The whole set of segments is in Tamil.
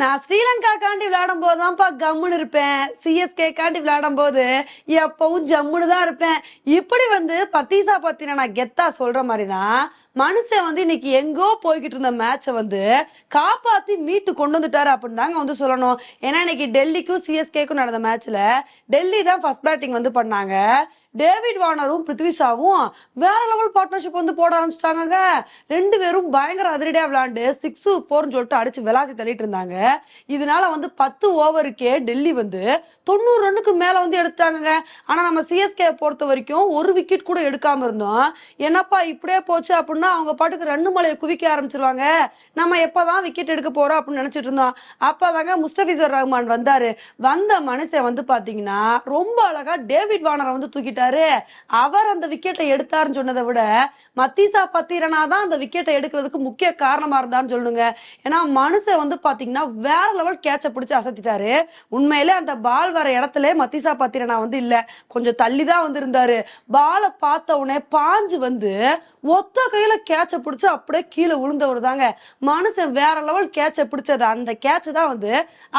நான் ஸ்ரீலங்கா காண்டி விளையாடும் போதுதான்ப்பா கம்முன்னு இருப்பேன். சிஎஸ்கே காண்டி விளையாடும் போது எப்பவும் ஜம்முன்னு தான் இருப்பேன். இப்படி வந்து பத்தீசா பத்தின நான் கெத்தா சொல்ற மாதிரி தான் மனுஷன் வந்து இன்னைக்கு எங்கோ போய்கிட்டு இருந்த மேட்சை வந்து காப்பாத்தி மீட்டு கொண்டு வந்துட்டாரு அப்படின்னு தாங்க வந்து சொல்லணும். ஏன்னா இன்னைக்கு டெல்லிக்கும் சிஎஸ்கேக்கும் நடந்த மேட்ச்ல டெல்லி தான் ஃபர்ஸ்ட் பேட்டிங் வந்து பண்ணாங்க. டேவிட் வார்னரும் பிருத்விஷாவும் வேற லெவல் பார்ட்னர்ஷிப் வந்து போட ஆரம்பிச்சிட்டாங்க ரெண்டு பேரும் பயங்கர அதிரடியா விளையாண்டு சிக்ஸ் போர்னு சொல்லிட்டு அடிச்சு விளாசி தள்ளிட்டு இருந்தாங்க. இதனால வந்து பத்து ஓவருக்கே டெல்லி வந்து தொண்ணூறு ரன்னுக்கு மேல வந்து எடுத்துட்டாங்க ஆனா நம்ம சிஎஸ்கே பொறுத்த வரைக்கும் ஒரு விக்கெட் கூட எடுக்காம இருந்தோம். என்னப்பா இப்படியே போச்சு அப்படின்னா அவங்க பாட்டுக்கு ரன்னு மலையை குவிக்க ஆரம்பிச்சிருவாங்க. நம்ம எப்பதான் விக்கெட் எடுக்க போறோம் அப்படின்னு நினைச்சிட்டு இருந்தோம். அப்பதாங்க முஸ்டபிசர் ரஹ்மான் வந்தாரு. வந்த மனுஷன் வந்து பாத்தீங்கன்னா ரொம்ப அழகா டேவிட் வானரை வந்து தூக்கிட்டாரு. அவர் அந்த விக்கெட்டை எடுத்தாருன்னு சொன்னதை விட மத்தீசா பத்திரனா தான் அந்த விக்கெட்டை எடுக்கிறதுக்கு முக்கிய காரணமா இருந்தான்னு சொல்லுங்க ஏன்னா மனுஷன் வந்து பாத்தீங்கன்னா வேற லெவல் கேட்ச பிடிச்சி அசத்திட்டாரு. உண்மையிலே அந்த பால் வர இடத்துல மத்தீசா பத்திரனா வந்து இல்ல. கொஞ்சம் தள்ளி தான் வந்து இருந்தாரு பாலை பார்த்த உடனே பாஞ்சு வந்து ஒத்த கையில கேட்ச பிடிச்சு அப்படியே கீழே விழுந்தவர் தாங்க. மனுஷன் வேற லெவல் கேட்ச பிடிச்சது. அந்த கேட்ச் தான் வந்து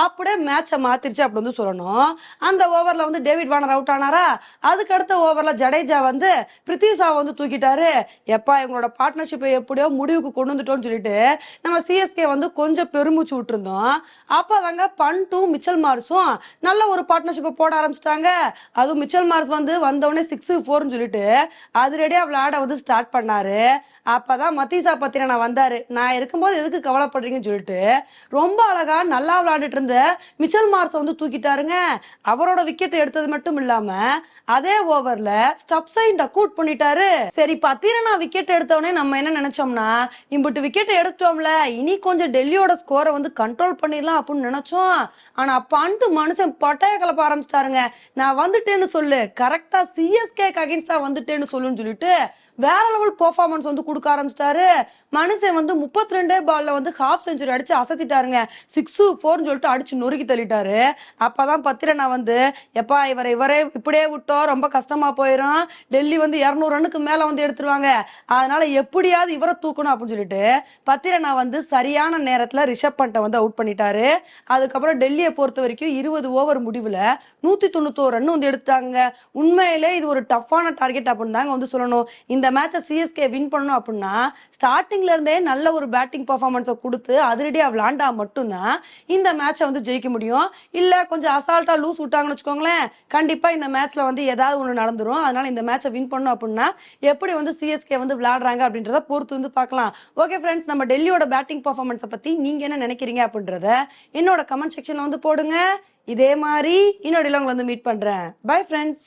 அப்படியே மேட்சை மாத்திருச்சு அப்படி வந்து சொல்லணும். அந்த ஓவர்ல வந்து டேவிட் வார்னர் அவுட் ஆனாரா? அதுக்கு அடுத்த ஓவரில் ஜடேஜா வந்து பிரித்திஷாவை வந்து தூக்கிட்டாரு. எப்பா இவங்களோட பார்ட்னர்ஷிப்பை எப்படியோ முடிவுக்கு கொண்டு வந்துட்டோம்னு சொல்லிட்டு நம்ம சிஎஸ்கே வந்து கொஞ்சம் பெருமூச்சு விட்டுருந்தோம். அப்பதாங்க பண்ட்டும் மிச்சல் மார்ஸும் நல்ல ஒரு பார்ட்னர்ஷிப்பை போட ஆரம்பிச்சிட்டாங்க. அதுவும் மிச்சல் மார்ஸ் வந்து வந்தவொடனே சிக்ஸ் ஃபோர்னு சொல்லிட்டு அதிரடியா விளையாட வந்து ஸ்டார்ட் பண்ணாரு. அப்பதான் மத்தீசா பத்திரனா வந்தாரு. நான் இருக்கும்போது எதுக்கு கவலைப்படுறீங்கன்னு சொல்லிட்டு ரொம்ப அழகா நல்லா விளையாண்டுட்டு இருந்த மிச்சல் மார்ஸை வந்து தூக்கிட்டாருங்க. அவரோட விக்கெட் எடுத்தது மட்டும் இல்லாம அதே ஓவர்ல ஸ்டப் சைன் டக் பண்ணிட்டாரு. சரி பத்திரனா விக்கெட் எடுத்தவொடனே நம்ம என்ன நினைச்சோம்னா இம்புட்டு விக்கெட் எடுத்தோம்ல இனி கொஞ்சம் டெல்லியோட ஸ்கோரை வந்து கண்ட்ரோல் பண்ணிடலாம் அப்படின்னு நினைச்சோம். ஆனா பண்டு மனுஷன் பட்டைய கலப்ப ஆரம்பிச்சிட்டாருங்க. நான் வந்துட்டேன்னு சொல்லு கரெக்டா சிஎஸ்கே அகைன்ஸ்டா வந்துட்டேன்னு சொல்லுன்னு சொல்லிட்டு வேற லெவல் பெர்ஃபார்மன்ஸ் வந்து கொடுக்க ஆரம்பிச்சிட்டாரு. மனுஷன் வந்து முப்பத்தி ரெண்டே பால்ல வந்து ஹாஃப் செஞ்சுரி அடிச்சு அசத்திட்டாருங்க. சிக்ஸ் ஃபோர்னு சொல்லிட்டு அடிச்சு நொறுக்கி தள்ளிட்டாரு. அப்பதான் பத்திரனா வந்து எப்பா இவரை இவரே இப்படியே விட்டோம் ரொம்ப கஷ்டமா போயிடும் டெல்லி வந்து இரநூறு ரன்னுக்கு மேல வந்து எடுத்துருவாங்க. அதனால எப்படியாவது இவரை தூக்கணும் அப்படின்னு சொல்லிட்டு பத்திரனா வந்து சரியான நேரத்துல ரிஷப் பண்ட்டை வந்து அவுட் பண்ணிட்டாரு. அதுக்கப்புறம் டெல்லியை பொறுத்த வரைக்கும் இருபது ஓவர் முடிவுல நூத்தி தொண்ணூத்தோரு ரன் வந்து எடுத்தாங்க உண்மையிலே இது ஒரு டஃப்பான டார்கெட் அப்படின்னு தாங்க வந்து சொல்லணும். இந்த மேட்சை சிஎஸ்கே வின் பண்ணணும் அப்படின்னா ஸ்டார்டிங்ல இருந்தே நல்ல ஒரு பேட்டிங் பர்ஃபார்மன்ஸை கொடுத்து அதிரடியாக விளாண்டா மட்டும்தான் இந்த மேட்சை வந்து ஜெயிக்க முடியும். இல்லை கொஞ்சம் அசால்ட்டாக லூஸ் விட்டாங்கன்னு வச்சுக்கோங்களேன் கண்டிப்பாக இந்த மேட்ச்ல வந்து ஏதாவது ஒன்று நடந்துரும். அதனால இந்த மேட்சை வின் பண்ணணும் அப்படின்னா எப்படி வந்து சிஎஸ்கே வந்து விளையாடுறாங்க அப்படின்றத பொறுத்து வந்து பார்க்கலாம். ஓகே ஃப்ரெண்ட்ஸ் நம்ம டெல்லியோட பேட்டிங் பர்ஃபார்மன்ஸை பற்றி நீங்கள் என்ன நினைக்கிறீங்க அப்படின்றத என்னோட கமெண்ட் செக்ஷனில் வந்து போடுங்க. இதே மாதிரி இன்னொரு உங்களை வந்து மீட் பண்ணுறேன் பை ஃப்ரெண்ட்ஸ்